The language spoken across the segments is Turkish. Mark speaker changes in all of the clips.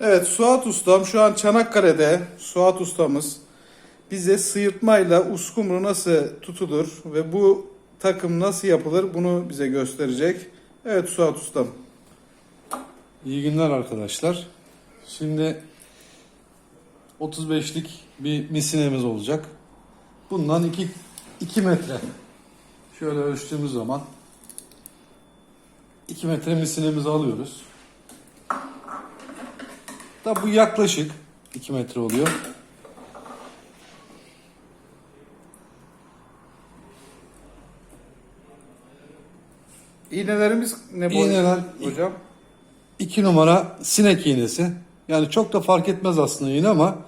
Speaker 1: Evet Suat Ustam şu an Çanakkale'de. Suat Ustamız bize sıyırtmayla uskumru nasıl tutulur ve bu takım nasıl yapılır bunu bize gösterecek. Evet Suat Ustam.
Speaker 2: İyi günler arkadaşlar. Şimdi 35'lik bir misinemiz olacak. Bundan 2 2 metre. Şöyle ölçtüğümüz zaman 2 metre misinemizi alıyoruz. Da bu yaklaşık 2 metre oluyor.
Speaker 1: İğnelerimiz ne boy
Speaker 2: İğneler-
Speaker 1: hocam?
Speaker 2: 2 numara sinek iğnesi. Yani çok da fark etmez aslında iğne ama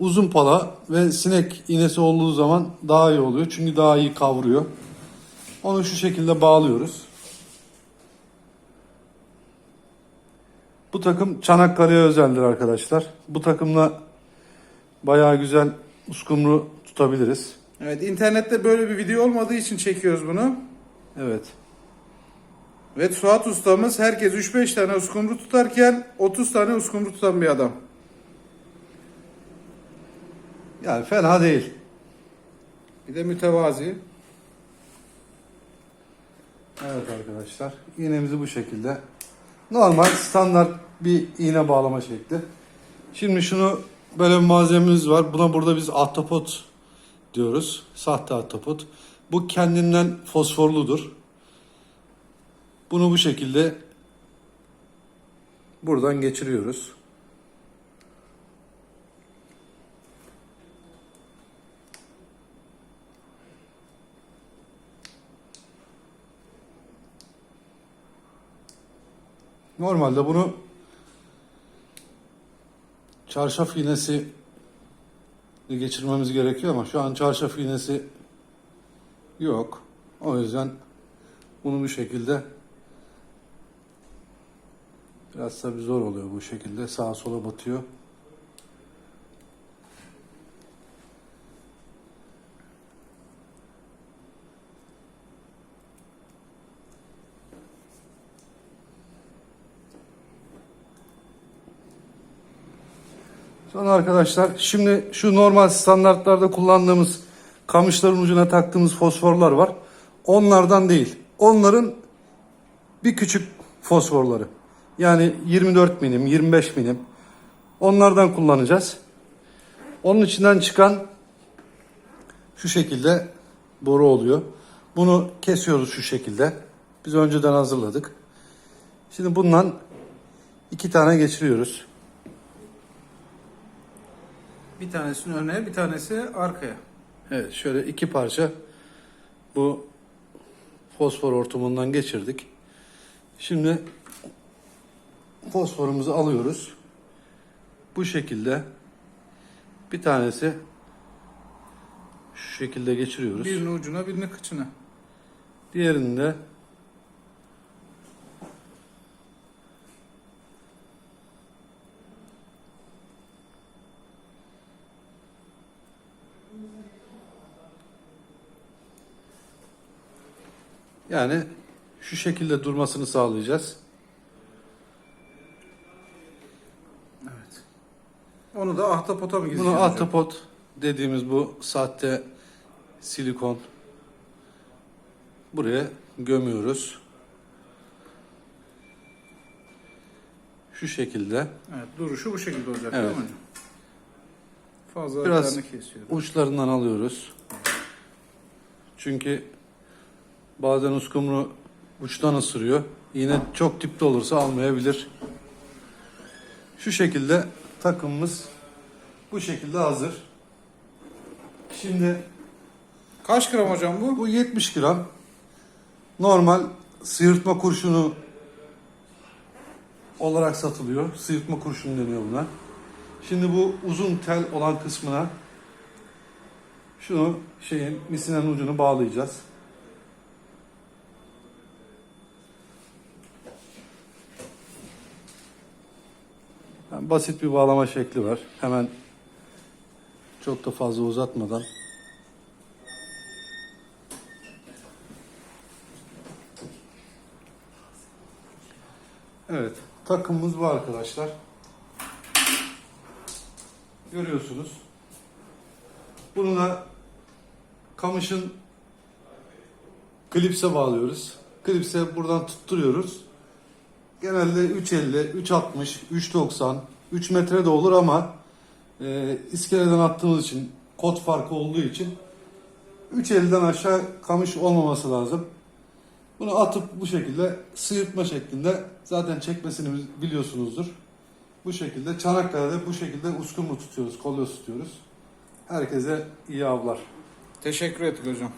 Speaker 2: uzun pala ve sinek iğnesi olduğu zaman daha iyi oluyor. Çünkü daha iyi kavruyor. Onu şu şekilde bağlıyoruz. Bu takım Çanakkale'ye özeldir arkadaşlar. Bu takımla bayağı güzel uskumru tutabiliriz.
Speaker 1: Evet internette böyle bir video olmadığı için çekiyoruz bunu.
Speaker 2: Evet.
Speaker 1: Ve Suat Ustamız herkes 3-5 tane uskumru tutarken 30 tane uskumru tutan bir adam.
Speaker 2: Yani fena değil.
Speaker 1: Bir de mütevazi.
Speaker 2: Evet arkadaşlar. iğnemizi bu şekilde. Normal standart bir iğne bağlama şekli. Şimdi şunu böyle bir malzememiz var. Buna burada biz ahtapot diyoruz. Sahte ahtapot. Bu kendinden fosforludur. Bunu bu şekilde buradan geçiriyoruz. Normalde bunu çarşaf iğnesi geçirmemiz gerekiyor ama şu an çarşaf iğnesi yok. O yüzden bunu bu şekilde biraz tabi zor oluyor bu şekilde sağa sola batıyor. Sonra arkadaşlar şimdi şu normal standartlarda kullandığımız kamışların ucuna taktığımız fosforlar var. Onlardan değil. Onların bir küçük fosforları. Yani 24 milim, 25 milim. Onlardan kullanacağız. Onun içinden çıkan şu şekilde boru oluyor. Bunu kesiyoruz şu şekilde. Biz önceden hazırladık. Şimdi bundan iki tane geçiriyoruz.
Speaker 1: Bir tanesini öne, bir tanesi arkaya.
Speaker 2: Evet şöyle iki parça bu fosfor hortumundan geçirdik. Şimdi fosforumuzu alıyoruz. Bu şekilde bir tanesi şu şekilde geçiriyoruz.
Speaker 1: Birini ucuna, birini kıçına.
Speaker 2: Diğerini de yani şu şekilde durmasını sağlayacağız.
Speaker 1: Evet. Onu da ahtapota mı gideceğiz?
Speaker 2: Bunu
Speaker 1: hocam?
Speaker 2: ahtapot dediğimiz bu sahte silikon buraya gömüyoruz. Şu şekilde
Speaker 1: Evet, duruşu bu şekilde olacak
Speaker 2: Evet.
Speaker 1: değil mi hocam? Fazla
Speaker 2: Biraz- uçlarından alıyoruz. Çünkü bazen uskumru uçtan ısırıyor. Yine çok dipte olursa almayabilir. Şu şekilde takımımız bu şekilde hazır. Şimdi
Speaker 1: Kaç gram hocam bu?
Speaker 2: Bu 70 gram. Normal sıyırtma kurşunu olarak satılıyor. Sıyırtma kurşunu deniyor buna. Şimdi bu uzun tel olan kısmına şunu şeyin misinenin ucunu bağlayacağız. Yani basit bir bağlama şekli var. Hemen çok da fazla uzatmadan Evet, takımımız bu arkadaşlar. görüyorsunuz. Bunu da kamışın klipse bağlıyoruz. Klipse buradan tutturuyoruz. Genelde 3.50, 3.60, 3.90, 3 metre de olur ama e, iskeleden attığımız için kot farkı olduğu için 3.50'den aşağı kamış olmaması lazım. Bunu atıp bu şekilde sıyırtma şeklinde zaten çekmesini biliyorsunuzdur. Bu şekilde Çanakkale'de bu şekilde uskumru tutuyoruz, kolyo tutuyoruz. Herkese iyi avlar.
Speaker 1: Teşekkür ettik hocam.